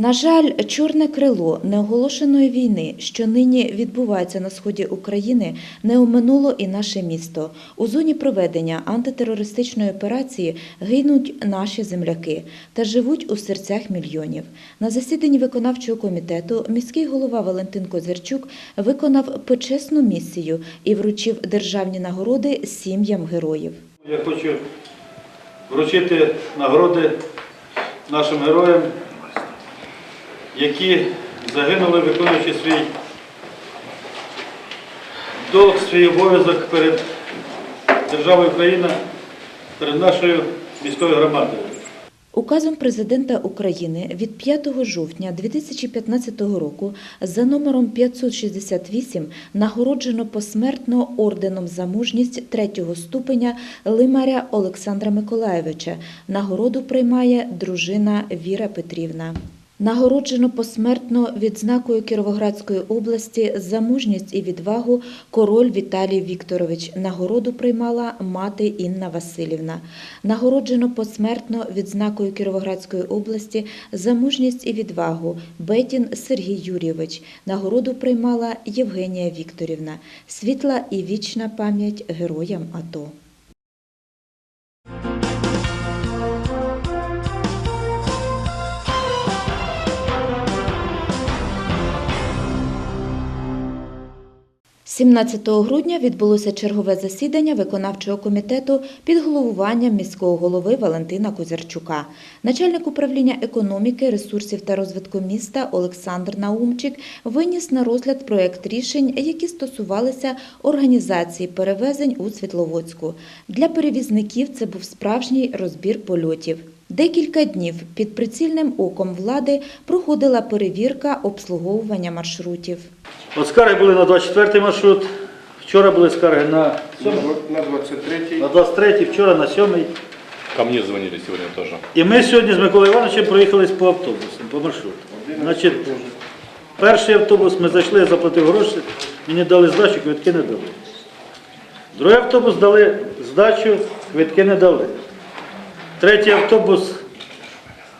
На жаль, чорне крило неоголошеної війни, що нині відбувається на сході України, не оминуло і наше місто. У зоні проведення антитерористичної операції гинуть наші земляки та живуть у серцях мільйонів. На засіданні виконавчого комітету міський голова Валентин Козирчук виконав почесну місію і вручив державні нагороди сім'ям героїв. Я хочу вручити нагороди нашим героям, які загинули, виконуючи свій долг, свій обов'язок перед державою Україна, перед нашою міською громадою. Указом президента України від 5 жовтня 2015 року за номером 568 нагороджено посмертно орденом за мужність третього ступеня лимаря Олександра Миколаєвича. Нагороду приймає дружина Віра Петрівна. Нагороджено посмертно відзнакою Кіровоградської області за мужність і відвагу король Віталій Вікторович. Нагороду приймала мати Інна Васильівна. Нагороджено посмертно відзнакою Кіровоградської області за мужність і відвагу Бетін Сергій Юрійович. Нагороду приймала Євгенія Вікторівна. Світла і вічна пам'ять героям АТО. – 17 грудня відбулося чергове засідання виконавчого комітету під головуванням міського голови Валентина Козярчука. Начальник управління економіки, ресурсів та розвитку міста Олександр Наумчик виніс на розгляд проект рішень, які стосувалися організації перевезень у Світловодську. Для перевізників це був справжній розбір польотів. Декілька днів під прицільним оком влади проходила перевірка обслуговування маршрутів. От скарги були на 24-й маршрут, вчора були скарги на, На 23-й. на 23, вчора на 7. Ко мне звонили сегодня тоже. І ми сьогодні з Миколаєм Івановичем проїхались по автобусам, по маршруту. Значить, перший автобус ми зайшли, я заплатив гроші, мені дали здачу, квитки не дали. Другий автобус дали здачу, квитки не дали. Третій автобус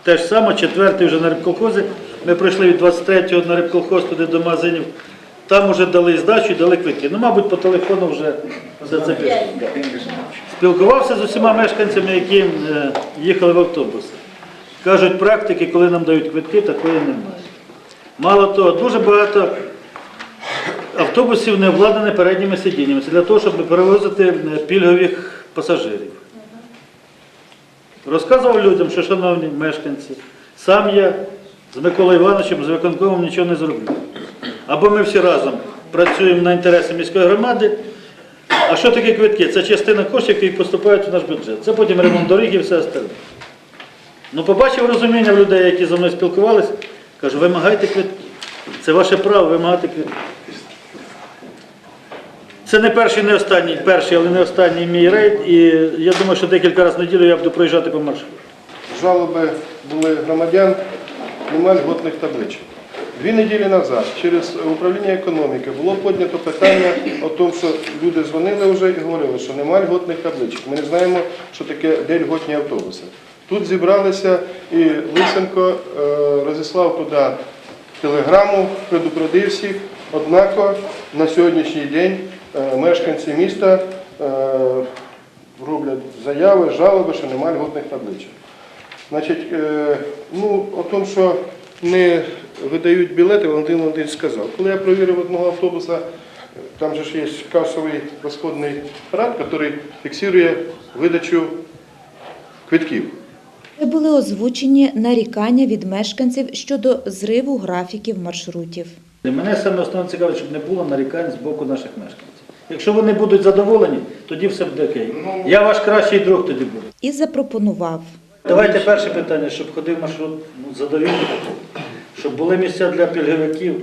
те ж саме, четвертий вже на рибколхозі. Ми пройшли від 23-го на рибколхоз туди до магазинів. Там вже дали здачу і дали квитки. Ну, мабуть, по телефону вже все це пішло. Спілкувався з усіма мешканцями, які е, їхали в автобуси. Кажуть, практики, коли нам дають квитки, такої немає. Мало того, дуже багато автобусів не обладнані передніми сидіннями. Це для того, щоб перевозити е, пільгових пасажирів. Розказував людям, що, шановні мешканці, сам я з Миколою Івановичем, з виконкомом нічого не зроблю. Або ми всі разом працюємо на інтереси міської громади. А що таке квитки? Це частина коштів, які поступають в наш бюджет. Це потім ремонт доріг і все остальне. Ну, побачив розуміння в людей, які зі мною спілкувалися, кажу, вимагайте квитки. Це ваше право вимагати квитки. Це не перший, не останній, перший, але не останній мій рейд. І я думаю, що декілька разів в неділю я буду проїжджати по маршруту. Жалоби були громадян, немає льготних табличок. Дві неділі назад через управління економіки було піднято питання о тому, що люди дзвонили вже і говорили, що немає льготних табличок. Ми не знаємо, що таке де льготні автобуси. Тут зібралися і Лисенко е, розіслав туди телеграму, предупредив всіх. Однак на сьогоднішній день мешканці міста е, роблять заяви, жалоби, що немає льготних табличок. Значить, е, ну, о тому, що не видають білети, Валентин Валентинович сказав. Коли я провірив одного автобуса, там же ж є касовий розходний апарат, який фіксує видачу квитків. Були озвучені нарікання від мешканців щодо зриву графіків маршрутів. Мене саме основне цікавить, щоб не було нарікань з боку наших мешканців. Якщо вони будуть задоволені, тоді все буде окей. Я ваш кращий друг тоді буду. І запропонував Давайте перше питання, щоб ходив маршрут ну, задовільний, щоб були місця для пільговиків,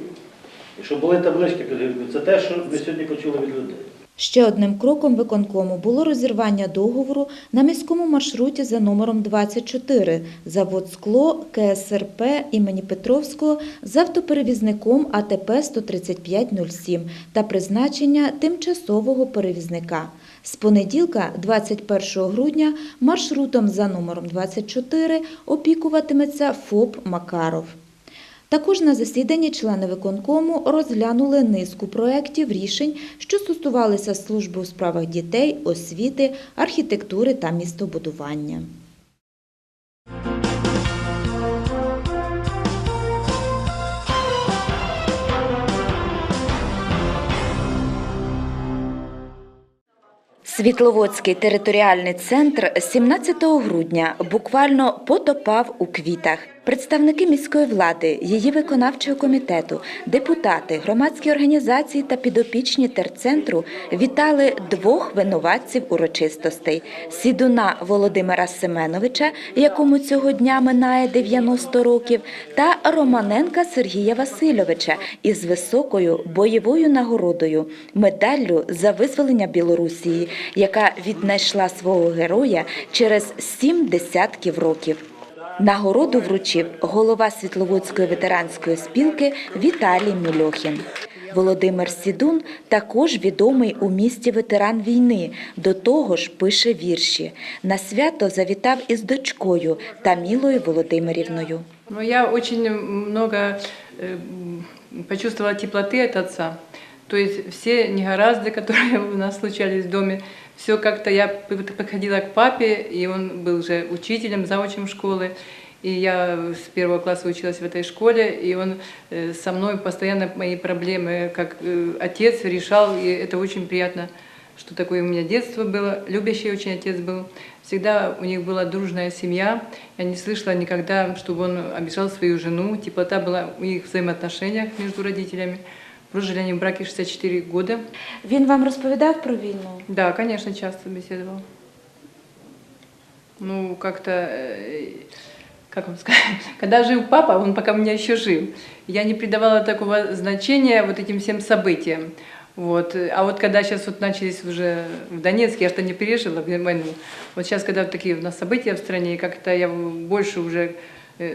і щоб були таблички пільговиків. Це те, що ми сьогодні почули від людей. Ще одним кроком виконкому було розірвання договору на міському маршруті за номером 24 завод скло КСРП імені Петровського з автоперевізником АТП 13507 та призначення тимчасового перевізника. З понеділка, 21 грудня, маршрутом за номером 24 опікуватиметься ФОП Макаров. Також на засіданні члени виконкому розглянули низку проєктів рішень, що стосувалися служби у справах дітей, освіти, архітектури та містобудування. Світловодський територіальний центр 17 грудня буквально потопав у квітах. Представники міської влади, її виконавчого комітету, депутати, громадські організації та підопічні терцентру вітали двох винуватців урочистостей: сідуна Володимира Семеновича, якому цього дня минає 90 років, та Романенка Сергія Васильовича із високою бойовою нагородою медаллю за визволення Білорусії, яка віднайшла свого героя через сім десятків років. Нагороду вручив голова Світловодської ветеранської спілки Віталій Мільохін. Володимир Сідун також відомий у місті ветеран війни. До того ж, пише вірші. На свято завітав із дочкою Тамілою Володимирівною. Ну, я очень много э, почувствовала теплоты от отца. То есть все негоразды, которые у нас случались в доме, все как-то я подходила к папе, и он был уже учителем, заучем школы. И я с первого класса училась в этой школе, и он э, со мной постоянно мои проблемы как э, отец решал, и это очень приятно, что такое у меня детство было. Любящий очень отец был. Всегда у них была дружная семья. Я не слышала никогда, чтобы он обижал свою жену. Теплота была в их взаимоотношениях между родителями. Прожили они в браке 64 года. Він вам розповідав про війну? Да, конечно, часто беседовал. Ну, как-то, э, как вам сказать, когда жил папа, он пока у меня еще жил, я не придавала такого значения вот этим всем событиям. Вот. А вот когда сейчас вот начались уже в Донецке, я что не пережила войну, вот сейчас, когда вот такие у нас события в стране, и как-то я больше уже э,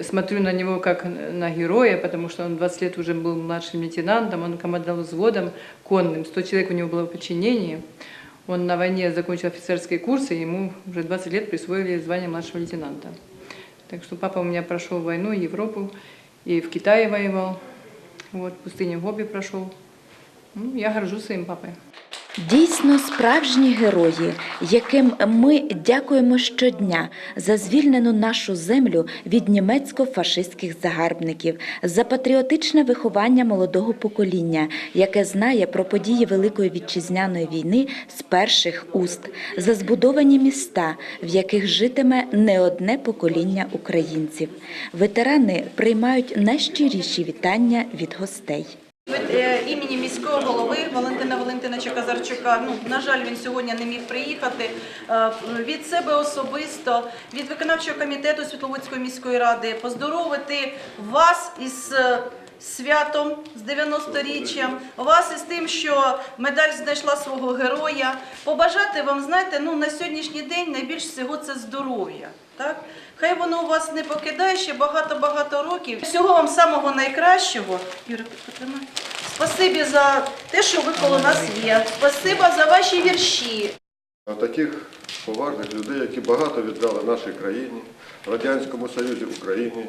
смотрю на него как на героя, потому что он 20 лет уже был младшим лейтенантом, он командовал взводом конным, 100 человек у него было в подчинении. Он на войне закончил офицерские курсы, и ему уже 20 лет присвоили звание младшего лейтенанта. Так что папа у меня прошел войну, Европу, и в Китае воевал, вот, пустыню Гоби прошел. Ну, я горжусь своим папой. Дійсно справжні герої, яким ми дякуємо щодня за звільнену нашу землю від німецько-фашистських загарбників, за патріотичне виховання молодого покоління, яке знає про події Великої вітчизняної війни з перших уст, за збудовані міста, в яких житиме не одне покоління українців. Ветерани приймають найщиріші вітання від гостей. Від е, імені міського голови Валентина Валентиновича Казарчука, ну на жаль, він сьогодні не міг приїхати. Е, Від себе особисто, від виконавчого комітету Світловодської міської ради поздоровити вас із е, святом з 90-річчям, вас із тим, що медаль знайшла свого героя. Побажати вам, знаєте, ну на сьогоднішній день найбільш всього це здоров'я. Так? Хай воно у вас не покидає ще багато-багато років. Всього вам самого найкращого. Юра. Спасибі за те, що ви коло нас є. Спасибо за ваші вірші. Таких поважних людей, які багато віддали нашій країні, Радянському Союзі, Україні,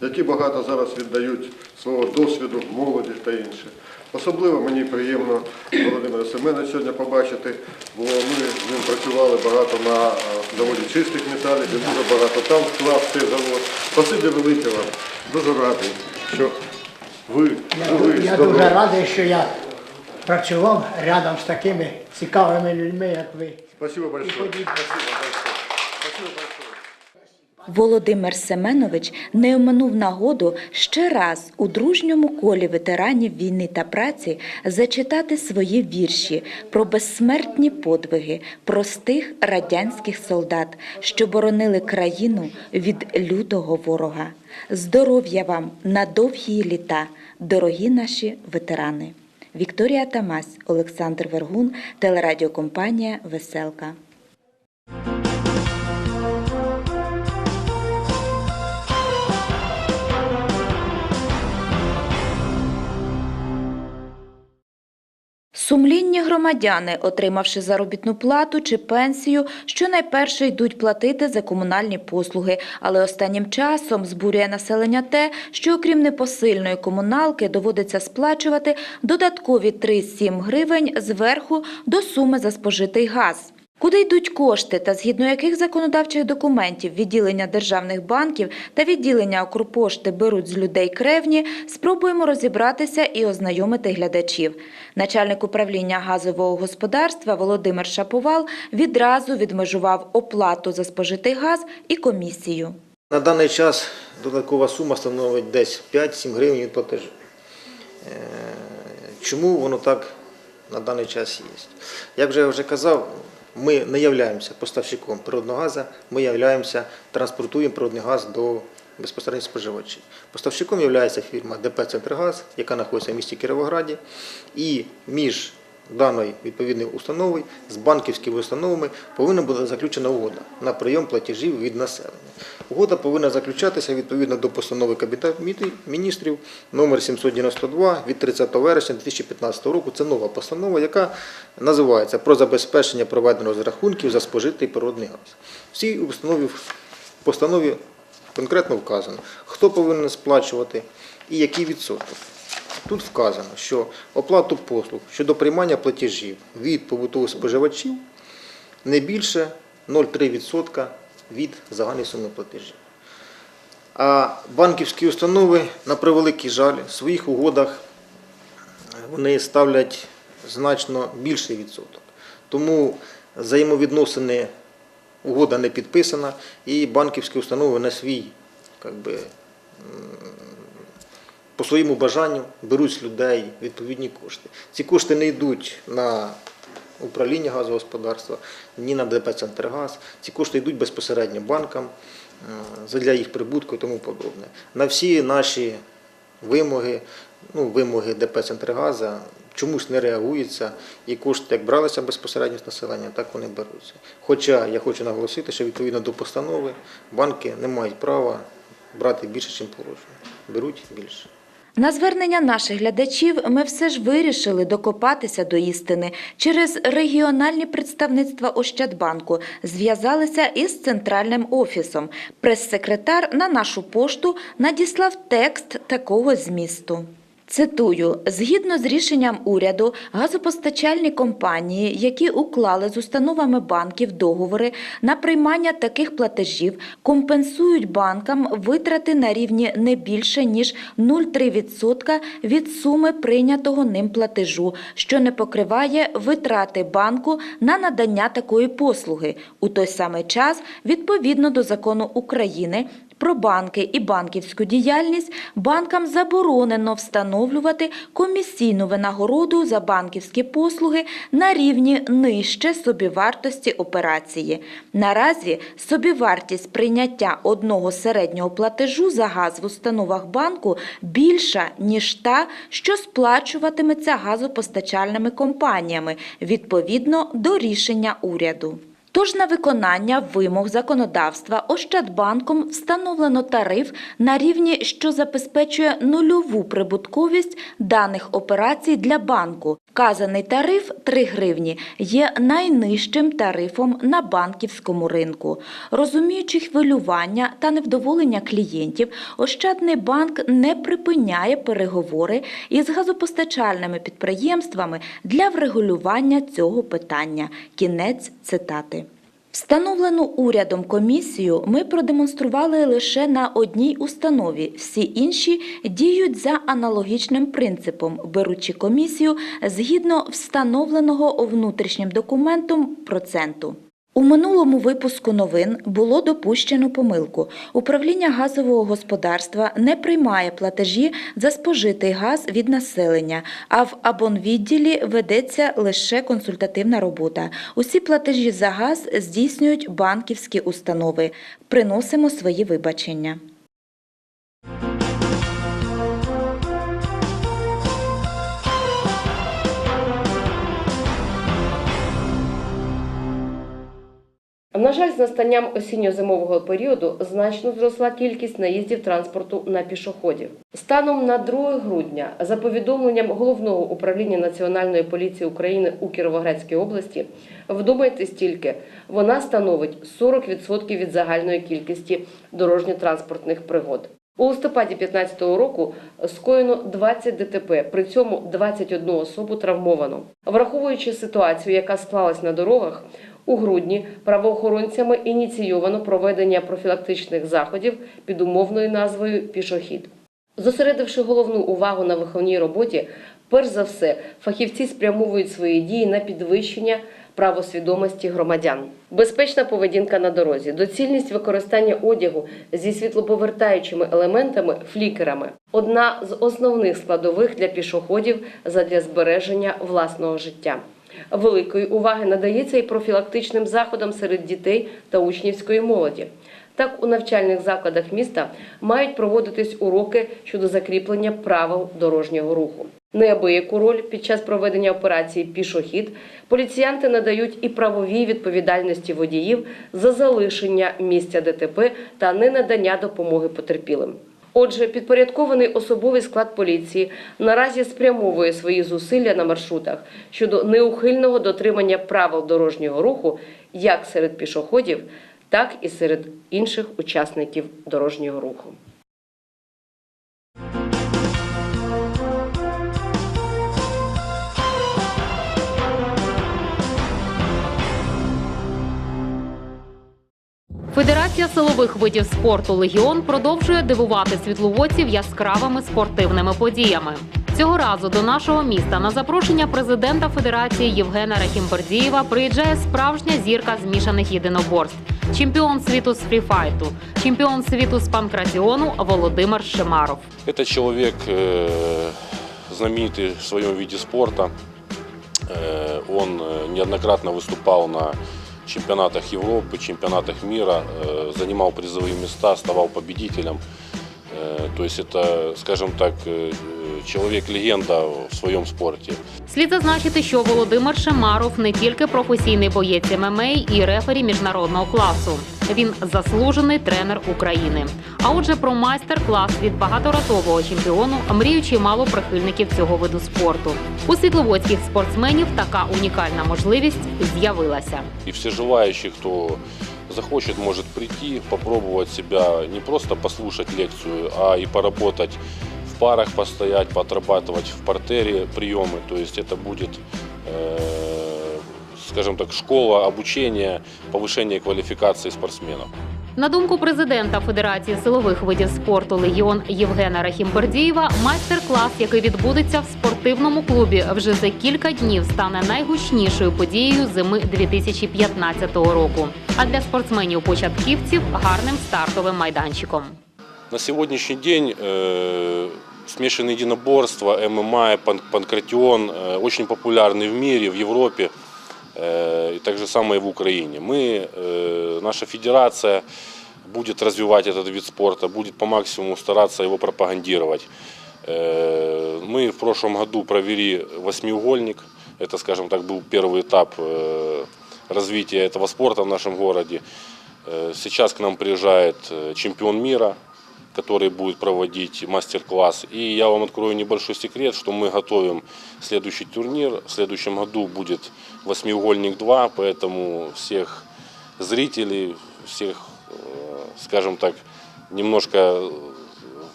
які багато зараз віддають свого досвіду молоді та інше. Особливо мені приємно Володимира Семена сьогодні побачити, бо ми з ним працювали багато на е, заводі чистих металів, він дуже багато там вклав в цей завод. Спасибі велике вам. Дуже радий, що ви живі, я дуже радий, що я працював рядом з такими цікавими людьми, як ви. Спасибо большое. Спасибо большое. Спасибо большое. Володимир Семенович не оминув нагоду ще раз у дружньому колі ветеранів війни та праці зачитати свої вірші про безсмертні подвиги простих радянських солдат, що боронили країну від лютого ворога. Здоров'я вам на довгі літа, дорогі наші ветерани. Вікторія Тамась, Олександр Вергун, телерадіокомпанія Веселка. Сумлінні громадяни, отримавши заробітну плату чи пенсію, щонайперше йдуть платити за комунальні послуги. Але останнім часом збурює населення те, що окрім непосильної комуналки доводиться сплачувати додаткові 3-7 гривень зверху до суми за спожитий газ. Куди йдуть кошти та згідно яких законодавчих документів відділення державних банків та відділення Укрпошти беруть з людей кревні, спробуємо розібратися і ознайомити глядачів. Начальник управління газового господарства Володимир Шаповал відразу відмежував оплату за спожитий газ і комісію. На даний час додаткова сума становить десь 5-7 гривень від платежу. Е, Чому воно так на даний час є? Як вже вже казав, ми не являємося поставщиком природного газу, ми являємося, транспортуємо природний газ до безпосередньо споживачів. Поставщиком є фірма ДП «Центргаз», яка знаходиться в місті Кіровограді, і між даною відповідною установою з банківськими установами повинна бути заключена угода на прийом платежів від населення. Угода повинна заключатися відповідно до постанови Кабінету міністрів номер 792 від 30 вересня 2015 року. Це нова постанова, яка називається про забезпечення проведення розрахунків за спожитий природний газ. В цій установі постанові конкретно вказано, хто повинен сплачувати і який відсоток. Тут вказано, що оплату послуг щодо приймання платежів від побутових споживачів не більше 0,3% від загальної суми платежів. А банківські установи, на превеликий жаль, в своїх угодах вони ставлять значно більший відсоток. Тому взаємовідносини угода не підписана, і банківські установи на свій как би, по своєму бажанню беруть з людей відповідні кошти. Ці кошти не йдуть на управління газогосподарства, ні на ДП «Центргаз». Ці кошти йдуть безпосередньо банкам е, для їх прибутку і тому подобне. На всі наші вимоги, ну, вимоги ДП «Центргаза» чомусь не реагується, і кошти як бралися безпосередньо з населення, так вони беруться. Хоча я хочу наголосити, що відповідно до постанови банки не мають права брати більше, ніж положено. Беруть більше. На звернення наших глядачів ми все ж вирішили докопатися до істини. Через регіональні представництва Ощадбанку зв'язалися із центральним офісом. Прес-секретар на нашу пошту надіслав текст такого змісту. Цитую, згідно з рішенням уряду, газопостачальні компанії, які уклали з установами банків договори на приймання таких платежів, компенсують банкам витрати на рівні не більше ніж 0,3% від суми прийнятого ним платежу, що не покриває витрати банку на надання такої послуги. У той самий час, відповідно до закону України про банки і банківську діяльність банкам заборонено встановлювати комісійну винагороду за банківські послуги на рівні нижче собівартості операції. Наразі собівартість прийняття одного середнього платежу за газ в установах банку більша, ніж та, що сплачуватиметься газопостачальними компаніями відповідно до рішення уряду. Тож на виконання вимог законодавства Ощадбанком встановлено тариф на рівні, що забезпечує нульову прибутковість даних операцій для банку. Вказаний тариф 3 гривні є найнижчим тарифом на банківському ринку. Розуміючи хвилювання та невдоволення клієнтів, Ощадний банк не припиняє переговори із газопостачальними підприємствами для врегулювання цього питання. Кінець цитати. Встановлену урядом комісію ми продемонстрували лише на одній установі. Всі інші діють за аналогічним принципом, беручи комісію згідно встановленого внутрішнім документом проценту. У минулому випуску новин було допущено помилку. Управління газового господарства не приймає платежі за спожитий газ від населення, а в абонвідділі ведеться лише консультативна робота. Усі платежі за газ здійснюють банківські установи. Приносимо свої вибачення. На жаль, з настанням осінньо-зимового періоду значно зросла кількість наїздів транспорту на пішоходів. Станом на 2 грудня, за повідомленням головного управління Національної поліції України у Кіровоградській області, вдумайтесь тільки, вона становить 40% від загальної кількості дорожньо-транспортних пригод. У листопаді 2015 року скоєно 20 ДТП, при цьому 21 особу травмовано. Враховуючи ситуацію, яка склалась на дорогах, у грудні правоохоронцями ініційовано проведення профілактичних заходів під умовною назвою Пішохід. Зосередивши головну увагу на виховній роботі, перш за все, фахівці спрямовують свої дії на підвищення правосвідомості громадян. Безпечна поведінка на дорозі, доцільність використання одягу зі світлоповертаючими елементами флікерами одна з основних складових для пішоходів задля збереження власного життя. Великої уваги надається і профілактичним заходам серед дітей та учнівської молоді. Так, у навчальних закладах міста мають проводитись уроки щодо закріплення правил дорожнього руху. Неабияку роль під час проведення операції Пішохід поліціянти надають і правовій відповідальності водіїв за залишення місця ДТП та ненадання допомоги потерпілим. Отже, підпорядкований особовий склад поліції наразі спрямовує свої зусилля на маршрутах щодо неухильного дотримання правил дорожнього руху як серед пішоходів, так і серед інших учасників дорожнього руху. Федерація силових видів спорту Легіон продовжує дивувати світловодців яскравими спортивними подіями. Цього разу до нашого міста на запрошення президента Федерації Євгена Рахімбердієва приїжджає справжня зірка змішаних єдиноборств, чемпіон світу з фріфайту, чемпіон світу з панкратіону Володимир Шимаров. Это человек э, знаменитый в своем виде спорта. Э, Он э, неоднократно выступал на чемпионатах Европы, чемпионатах мира, э, занимал призовые места, ставал победителем. Э, То есть это, скажем так, э, человек-легенда в своем спорте. Слід зазначити, що Володимир Шимаров не тільки професійний боєць ММА і рефері міжнародного класу. Він заслужений тренер України. А отже, про майстер-клас від багаторазового чемпіону мріють чимало прихильників цього виду спорту. У світловодських спортсменів така унікальна можливість з'явилася. И все желающие, кто захочет, может прийти, попробовать себя, не просто послушать лекцию, а и поработать в парах, постоять, поотрабатывать в портере приемы. То есть это будет, э, скажем так, школа обучения, повышение квалификации спортсменов. На думку президента Федерації силових видів спорту Легіон Євгена Рахімбердієва, майстер-клас, який відбудеться в спортивному клубі вже за кілька днів, стане найгучнішою подією зими 2015 року. А для спортсменів-початківців гарним стартовим майданчиком. На сегодняшний день э, смешанные единоборства, ММА, пан- панкратион э, очень популярны в мире, в Европе э, и так же самое в Украине. Мы, э, наша федерация будет развивать этот вид спорта, будет по максимуму стараться его пропагандировать. Э, мы в прошлом году провели восьмиугольник. Это, скажем так, был первый этап э, развития этого спорта в нашем городе. Э, Сейчас к нам приезжает э, чемпион мира, который будет проводить мастер-класс. И я вам открою небольшой секрет, что мы готовим следующий турнир. В следующем году будет восьмиугольник 2, поэтому всех зрителей, всех, э, скажем так, немножко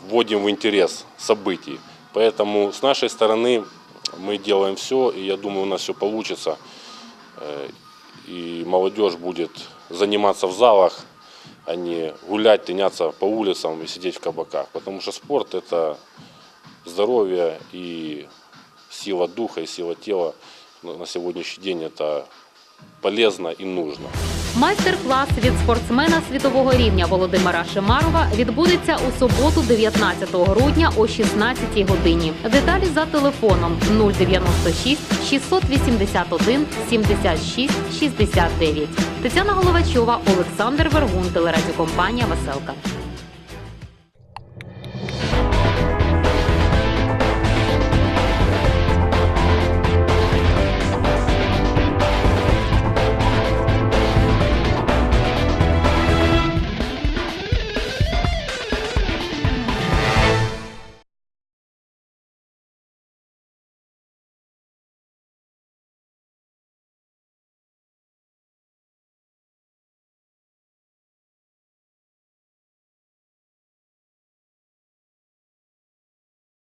вводим в интерес событий. Поэтому с нашей стороны мы делаем все, и я думаю, у нас все получится. Э, И молодежь будет заниматься в залах, а не гулять, тыняться по улицам и сидеть в кабаках. Потому что спорт – это здоровье и сила духа, и сила тела. На на сегодняшний день это полезно и нужно. Майстер-клас від спортсмена світового рівня Володимира Шимарова відбудеться у суботу, 19 грудня о 16 годині. Деталі за телефоном 096 681 76 69. Тетяна Головачова, Олександр Вергун, телерадіокомпанія Веселка.